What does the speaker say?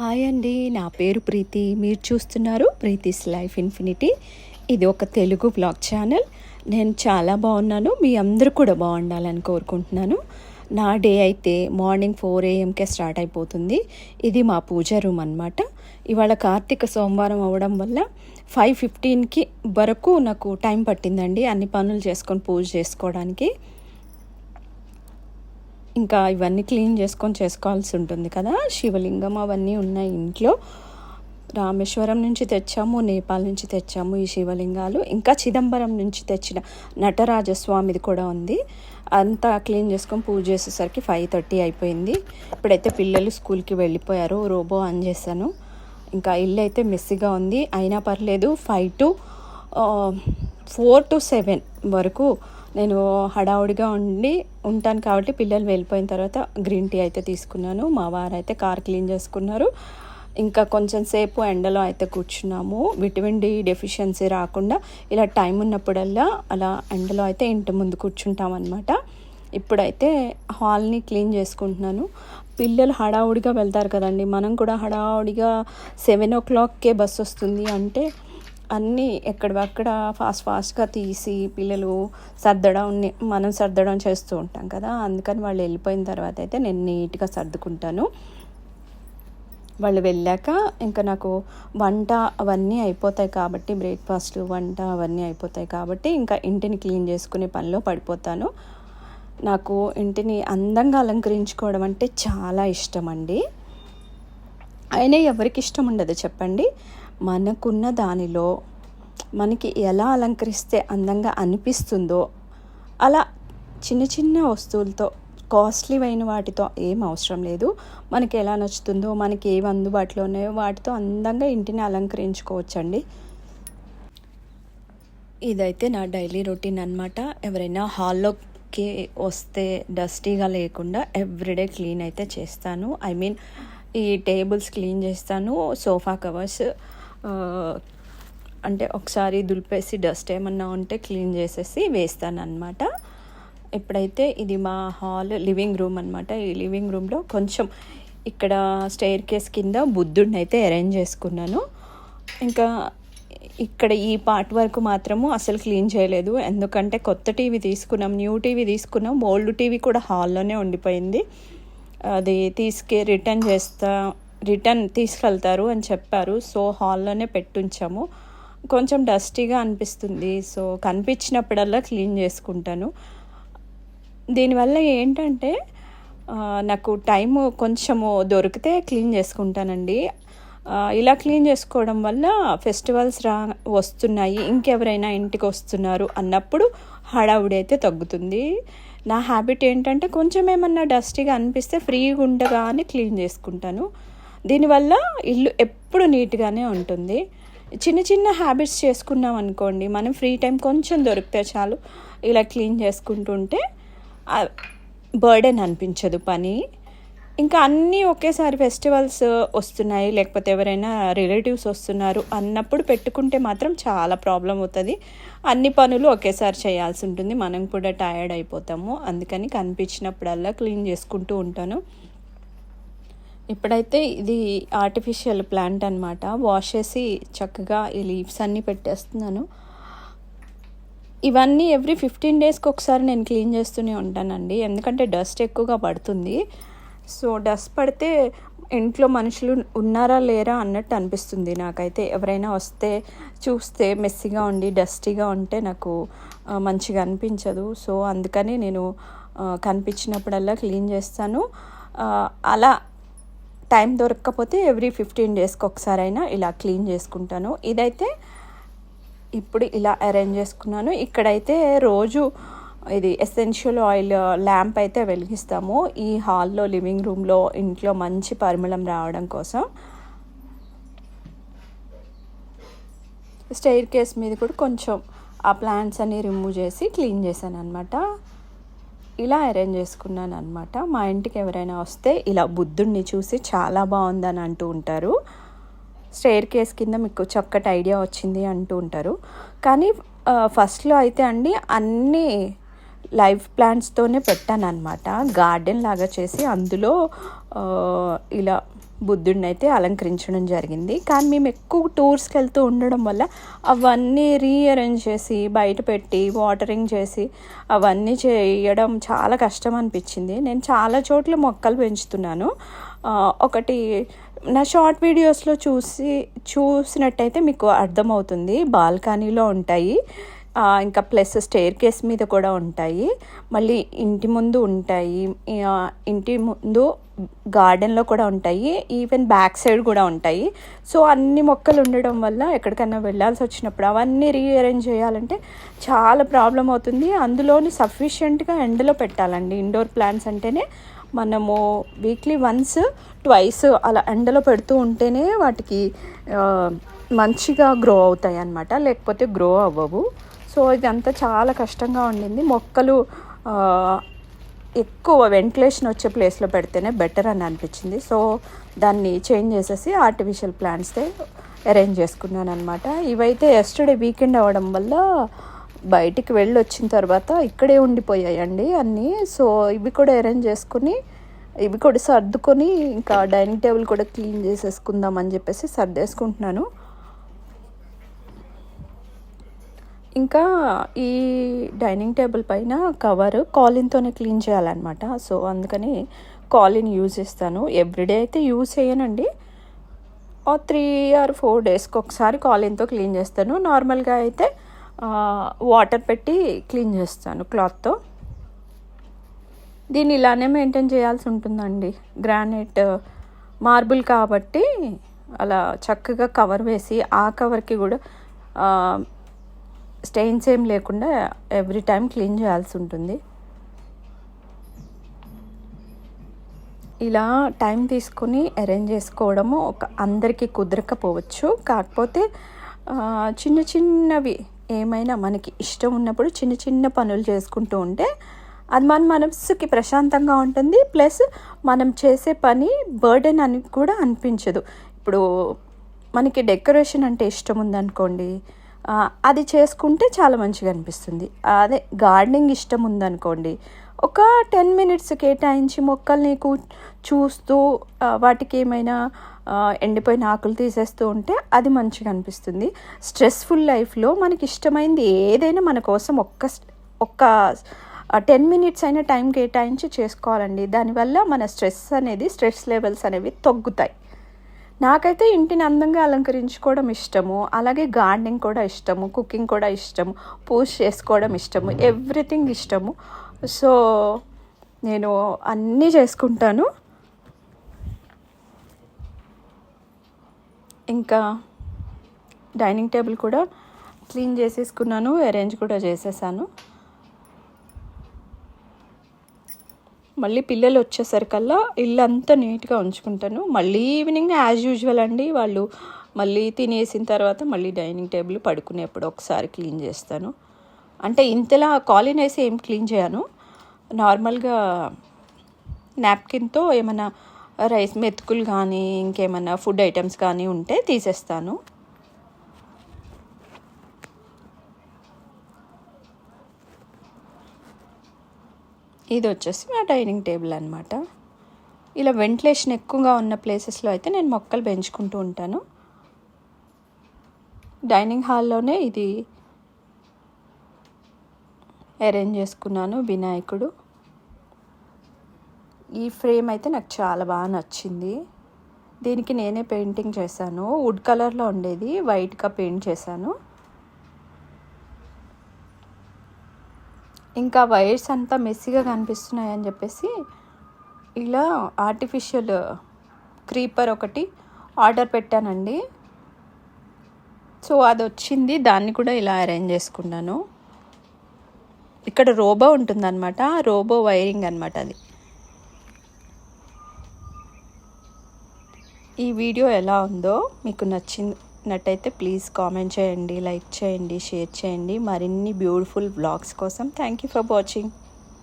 Hi అండి. నా పేరు ప్రీతి. మీరు చూస్తున్నారు ప్రీతిస్ లైఫ్ ఇన్ఫినిటీ. ఇది ఒక తెలుగు బ్లాగ్ ఛానల్ నేను చాలా బాగున్నాను. మీ అందరూ కూడా బాగుండాలని కోరుకుంటున్నాను. నా డే అయితే మార్నింగ్ ఫోర్ ఏఎంకే స్టార్ట్ అయిపోతుంది. ఇది మా పూజ రూమ్ అనమాట ఇవాళ కార్తీక సోమవారం అవడం వల్ల ఫైవ్ ఫిఫ్టీన్కి వరకు నాకు టైం పట్టిందండి అన్ని పనులు చేసుకొని పూజ చేసుకోవడానికి. ఇంకా ఇవన్నీ క్లీన్ చేసుకొని చేసుకోవాల్సి ఉంటుంది కదా. శివలింగం అవన్నీ ఉన్నాయి ఇంట్లో. రామేశ్వరం నుంచి తెచ్చాము నేపాల్ నుంచి తెచ్చాము ఈ శివలింగాలు. ఇంకా చిదంబరం నుంచి తెచ్చిన నటరాజస్వామిది కూడా ఉంది. అంతా క్లీన్ చేసుకొని పూజ చేసేసరికి ఫైవ్ థర్టీ అయిపోయింది. ఇప్పుడైతే పిల్లలు స్కూల్కి వెళ్ళిపోయారు. రోబో ఆన్ చేశాను. ఇంకా ఇల్లు అయితే మెస్సీగా ఉంది. అయినా పర్లేదు five to four to seven వరకు నేను హడావుడిగా ఉండి ఉంటాను కాబట్టి పిల్లలు వెళ్ళిపోయిన తర్వాత గ్రీన్ టీ అయితే తీసుకున్నాను. మా వారు అయితే కార్ క్లీన్ చేసుకున్నారు. ఇంకా కొంచెం సేపు ఎండలో అయితే కూర్చున్నాము. విటమిన్ డి డెఫిషియన్సీ రాకుండా ఇలా టైం ఉన్నప్పుడల్లా అలా ఎండలో అయితే ఇంటి ముందు కూర్చుంటాం అనమాట ఇప్పుడైతే హాల్ని క్లీన్ చేసుకుంటున్నాను. పిల్లలు హడావుడిగా వెళ్తారు కదండి. మనం కూడా హడావుడిగా సెవెన్ ఓ క్లాక్కే బస్సు వస్తుంది అంటే అన్నీ ఎక్కడక్కడ ఫాస్ట్ ఫాస్ట్గా తీసి పిల్లలు సర్దడం మనం సర్దడం చేస్తూ ఉంటాం కదా. అందుకని వాళ్ళు వెళ్ళిపోయిన తర్వాత అయితే నేను నీట్గా సర్దుకుంటాను. వాళ్ళు వెళ్ళాక ఇంకా నాకు వంట అవన్నీ అయిపోతాయి కాబట్టి బ్రేక్ఫాస్ట్ వంట అవన్నీ అయిపోతాయి కాబట్టి ఇంకా ఇంటిని క్లీన్ చేసుకునే పనిలో పడిపోతాను. నాకు ఇంటిని అందంగా అలంకరించుకోవడం అంటే చాలా ఇష్టం అండి. అయినా ఎవరికి ఇష్టం ఉండదు చెప్పండి. మనకున్న దానిలో మనకి ఎలా అలంకరిస్తే అందంగా అనిపిస్తుందో అలా చిన్న చిన్న వస్తువులతో కాస్ట్లీ అయిన వాటితో ఏం అవసరం లేదు. మనకి ఎలా నచ్చుతుందో మనకి ఏవి అందుబాటులో ఉన్నాయో వాటితో అందంగా ఇంటిని అలంకరించుకోవచ్చండి. ఇదైతే నా డైలీ రొటీన్ అనమాట ఎవరైనా హాల్లోకి వస్తే డస్టీగా లేకుండా ఎవ్రీడే క్లీన్ అయితే చేస్తాను. ఐ మీన్ ఈ టేబుల్స్ క్లీన్ చేస్తాను సోఫా కవర్స్ అంటే ఒకసారి దులిపేసి డస్ట్ ఏమన్నా ఉంటే క్లీన్ చేసేసి వేస్తాను అనమాట ఇప్పుడైతే ఇది మా హాల్ లివింగ్ రూమ్ అనమాట ఈ లివింగ్ రూమ్లో కొంచెం ఇక్కడ స్టెయిర్ కేస్ కింద బుద్ధుడిని అయితే అరేంజ్ చేసుకున్నాను. ఇంకా ఇక్కడ ఈ పార్ట్ వరకు మాత్రము అసలు క్లీన్ చేయలేదు. ఎందుకంటే కొత్త టీవీ తీసుకున్నాం న్యూ టీవీ తీసుకున్నాం ఓల్డ్ టీవీ కూడా హాల్లోనే ఉండిపోయింది. అది తీసుకే రిటర్న్ చేస్తా రిటర్న్ తీసుకెళ్తారు అని చెప్పారు. సో హాల్లోనే పెట్టుంచాము. కొంచెం డస్టీగా అనిపిస్తుంది. సో కనిపించినప్పుడల్లా క్లీన్ చేసుకుంటాను. దీనివల్ల ఏంటంటే నాకు టైం కొంచెము దొరికితే క్లీన్ చేసుకుంటానండి. ఇలా క్లీన్ చేసుకోవడం వల్ల ఫెస్టివల్స్ రా వస్తున్నాయి. ఇంకెవరైనా ఇంటికి వస్తున్నారు అన్నప్పుడు హడావుడి అయితే తగ్గుతుంది. నా హ్యాబిట్ ఏంటంటే కొంచెం ఏమన్నా డస్టీగా అనిపిస్తే ఫ్రీగా ఉండగానే క్లీన్ చేసుకుంటాను. దీనివల్ల ఇల్లు ఎప్పుడు నీట్గానే ఉంటుంది. చిన్న చిన్న హ్యాబిట్స్ చేసుకున్నాం అనుకోండి మనం ఫ్రీ టైం కొంచెం దొరికితే చాలు. ఇలా క్లీన్ చేసుకుంటుంటే బర్డెన్ అనిపించదు పని. ఇంకా అన్నీ ఒకేసారి ఫెస్టివల్స్ వస్తున్నాయి లేకపోతే ఎవరైనా రిలేటివ్స్ వస్తున్నారు అన్నప్పుడు పెట్టుకుంటే మాత్రం చాలా ప్రాబ్లం అవుతుంది. అన్ని పనులు ఒకేసారి చేయాల్సి ఉంటుంది. మనం కూడా టయర్డ్ అయిపోతాము. అందుకని కనిపించినప్పుడల్లా క్లీన్ చేసుకుంటూ ఉంటాను. ఇప్పుడైతే ఇది ఆర్టిఫిషియల్ ప్లాంట్ అనమాట వాష్ చేసి చక్కగా ఈ లీవ్స్ అన్నీ పెట్టేస్తున్నాను. ఇవన్నీ ఎవ్రీ ఫిఫ్టీన్ డేస్కి ఒకసారి నేను క్లీన్ చేస్తూనే ఉంటానండి. ఎందుకంటే డస్ట్ ఎక్కువగా పడుతుంది. సో డస్ట్ పడితే ఇంట్లో మనుషులు ఉన్నారా లేరా అన్నట్టు అనిపిస్తుంది నాకైతే. ఎవరైనా వస్తే చూస్తే మెస్సీగా ఉండి డస్టీగా ఉంటే నాకు మంచిగా అనిపించదు. సో అందుకని నేను కనిపించినప్పుడల్లా క్లీన్ చేస్తాను. అలా టైం దొరకకపోతే ఎవ్రీ ఫిఫ్టీన్ డేస్కి ఒకసారైనా ఇలా క్లీన్ చేసుకుంటాను. ఇదైతే ఇప్పుడు ఇలా అరేంజ్ చేసుకున్నాను. ఇక్కడైతే రోజు ఇది ఎసెన్షియల్ ఆయిల్ ల్యాంప్ అయితే వెలిగిస్తాము. ఈ హాల్లో లివింగ్ రూమ్లో ఇంట్లో మంచి పరిమళం రావడం కోసం. స్టైర్ కేస్ మీద కూడా కొంచెం ఆ ప్లాంట్స్ అన్ని రిమూవ్ చేసి క్లీన్ చేశాను అనమాట ఇలా అరేంజ్ చేసుకున్నాను అనమాట మా ఇంటికి ఎవరైనా వస్తే ఇలా బుద్ధుడిని చూసి చాలా బాగుందని అంటూ ఉంటారు. స్టేర్ కేస్ కింద మీకు చక్కటి ఐడియా వచ్చింది అంటూ ఉంటారు. కానీ ఫస్ట్లో అయితే అండి అన్నీ లైవ్ ప్లాంట్స్తోనే పెట్టాను అనమాట గార్డెన్ లాగా చేసి అందులో ఇలా బుద్ధుడిని అయితే అలంకరించడం జరిగింది. కానీ మేము ఎక్కువ టూర్స్కి వెళ్తూ ఉండడం వల్ల అవన్నీ రీఅరేంజ్ చేసి బయట పెట్టి వాటరింగ్ చేసి అవన్నీ చేయడం చాలా కష్టం అనిపించింది. నేను చాలా చోట్ల మొక్కలు పెంచుతున్నాను. ఒకటి నా షార్ట్ వీడియోస్లో చూసి చూసినట్టయితే మీకు అర్థమవుతుంది. బాల్కనీలో ఉంటాయి. ఇంకా ప్లస్ స్టేర్ కేస్ మీద కూడా ఉంటాయి. మళ్ళీ ఇంటి ముందు ఉంటాయి. ఇంటి ముందు గార్డెన్లో కూడా ఉంటాయి. ఈవెన్ బ్యాక్ సైడ్ కూడా ఉంటాయి. సో అన్ని మొక్కలు ఉండడం వల్ల ఎక్కడికైనా వెళ్ళాల్సి వచ్చినప్పుడు అవన్నీ రీఅరేంజ్ చేయాలంటే చాలా ప్రాబ్లం అవుతుంది. అందులోని సఫిషియెంట్గా ఎండలో పెట్టాలండి. ఇండోర్ ప్లాంట్స్ అంటేనే మనము వీక్లీ వన్స్ ట్వైస్ అలా ఎండలో పెడుతూ ఉంటేనే వాటికి మంచిగా గ్రో అవుతాయి అన్నమాట లేకపోతే గ్రో అవ్వవు. సో ఇదంతా చాలా కష్టంగా ఉండింది. మొక్కలు ఎక్కువ వెంటిలేషన్ వచ్చే ప్లేస్లో పెడితేనే బెటర్ అని అనిపించింది. సో దాన్ని చేంజ్ చేసేసి ఆర్టిఫిషియల్ ప్లాంట్స్తే అరేంజ్ చేసుకున్నాను అనమాట ఇవైతే ఎస్టర్డే వీకెండ్ అవ్వడం వల్ల బయటికి వెళ్ళి వచ్చిన తర్వాత ఇక్కడే ఉండిపోయాయండి అన్నీ. సో ఇవి కూడా అరేంజ్ చేసుకుని ఇవి కూడా సర్దుకొని ఇంకా డైనింగ్ టేబుల్ కూడా క్లీన్ చేసేసుకుందాం అని చెప్పేసి సర్దేసుకుంటున్నాను. ఇంకా ఈ డైనింగ్ టేబుల్ పైన కవర్ కాలిన్తోనే క్లీన్ చేయాలన్నమాట. సో అందుకని కాలిన్ యూజ్ చేస్తాను. ఎవ్రీడే అయితే యూజ్ చేయనండి. త్రీ ఆర్ ఫోర్ డేస్కి ఒకసారి కాలిన్తో క్లీన్ చేస్తాను. నార్మల్గా అయితే వాటర్ పెట్టి క్లీన్ చేస్తాను క్లాత్తో. దీన్ని ఇలానే మెయింటైన్ చేయాల్సి ఉంటుందండి. గ్రానైట్ మార్బుల్ కాబట్టి అలా చక్కగా కవర్ వేసి ఆ కవర్కి కూడా స్టెయిన్స్ ఏం లేకుండా ఎవ్రీ టైం క్లీన్ చేయాల్సి ఉంటుంది. ఇలా టైం తీసుకుని అరేంజ్ చేసుకోవడము ఒక అందరికీ కుదరకపోవచ్చు. కాకపోతే చిన్న చిన్నవి ఏమైనా మనకి ఇష్టం ఉన్నప్పుడు చిన్న చిన్న పనులు చేసుకుంటూ ఉంటే అది మన మనసుకి ప్రశాంతంగా ఉంటుంది. ప్లస్ మనం చేసే పని బర్డెన్ అని కూడా అనిపించదు. ఇప్పుడు మనకి డెకరేషన్ అంటే ఇష్టం ఉందనుకోండి అది చేసుకుంటే చాలా మంచిగా అనిపిస్తుంది. అదే గార్డెనింగ్ ఇష్టం ఉందనుకోండి. ఒక టెన్ మినిట్స్ కేటాయించి మొక్కల్ని కూ చూస్తూ వాటికి ఏమైనా ఎండిపోయిన ఆకులు తీసేస్తూ ఉంటే అది మంచిగా అనిపిస్తుంది. స్ట్రెస్ఫుల్ లైఫ్లో మనకి ఇష్టమైంది ఏదైనా మన కోసం ఒక్క ఒక్క టెన్ మినిట్స్ అయినా టైం కేటాయించి చేసుకోవాలండి. దానివల్ల మన స్ట్రెస్ అనేది స్ట్రెస్ లెవెల్స్ అనేవి తగ్గుతాయి. నాకైతే ఇంటిని అందంగా అలంకరించుకోవడం ఇష్టము. అలాగే గార్డెనింగ్ కూడా ఇష్టము. కుకింగ్ కూడా ఇష్టము. పూజ చేసుకోవడం ఇష్టము. ఎవ్రీథింగ్ ఇష్టము. సో నేను అన్నీ చేసుకుంటాను. ఇంకా డైనింగ్ టేబుల్ కూడా క్లీన్ చేసేసుకున్నాను. అరేంజ్ కూడా చేసేసాను. మళ్ళీ పిల్లలు వచ్చేసరికల్లా ఇల్లు అంతా నీట్గా ఉంచుకుంటాను. మళ్ళీ ఈవినింగ్ యాజ్ యూజువల్ అండి. వాళ్ళు మళ్ళీ తినేసిన తర్వాత మళ్ళీ డైనింగ్ టేబుల్ పడుకునేప్పుడు ఒకసారి క్లీన్ చేస్తాను. అంటే ఇంతలా కాలిన్ వేసి ఏం క్లీన్ చేయను. నార్మల్గా నాప్కిన్తో ఏమైనా రైస్ మెతుకులు కానీ ఇంకేమైనా ఫుడ్ ఐటమ్స్ కానీ ఉంటే తీసేస్తాను. ఇది వచ్చేసి మా డైనింగ్ టేబుల్ అనమాట ఇలా వెంటిలేషన్ ఎక్కువగా ఉన్న ప్లేసెస్లో అయితే నేను మొక్కలు పెంచుకుంటూ ఉంటాను. డైనింగ్ హాల్లోనే ఇది అరేంజ్ చేసుకున్నాను వినాయకుడు. ఈ ఫ్రేమ్ అయితే నాకు చాలా బాగా నచ్చింది. దీనికి నేనే పెయింటింగ్ చేశాను. వుడ్ కలర్లో ఉండేది. వైట్గా పెయింట్ చేశాను. ఇంకా వైర్స్ అంతా మెస్సీగా కనిపిస్తున్నాయి అని చెప్పేసి ఇలా ఆర్టిఫిషియల్ క్రీపర్ ఒకటి ఆర్డర్ పెట్టానండి. సో అది వచ్చింది దాన్ని కూడా ఇలా అరేంజ్ చేసుకున్నాను. ఇక్కడ రోబో ఉంటుందన్నమాట. రోబో వైరింగ్ అనమాట అది. ఈ వీడియో ఎలా ఉందో మీకు నచ్చింది నచ్చినట్టయితే ప్లీజ్ కామెంట్ చేయండి లైక్ చేయండి షేర్ చేయండి. మరిన్ని బ్యూటిఫుల్ వ్లాగ్స్ కోసం థ్యాంక్ యూ ఫర్ వాచింగ్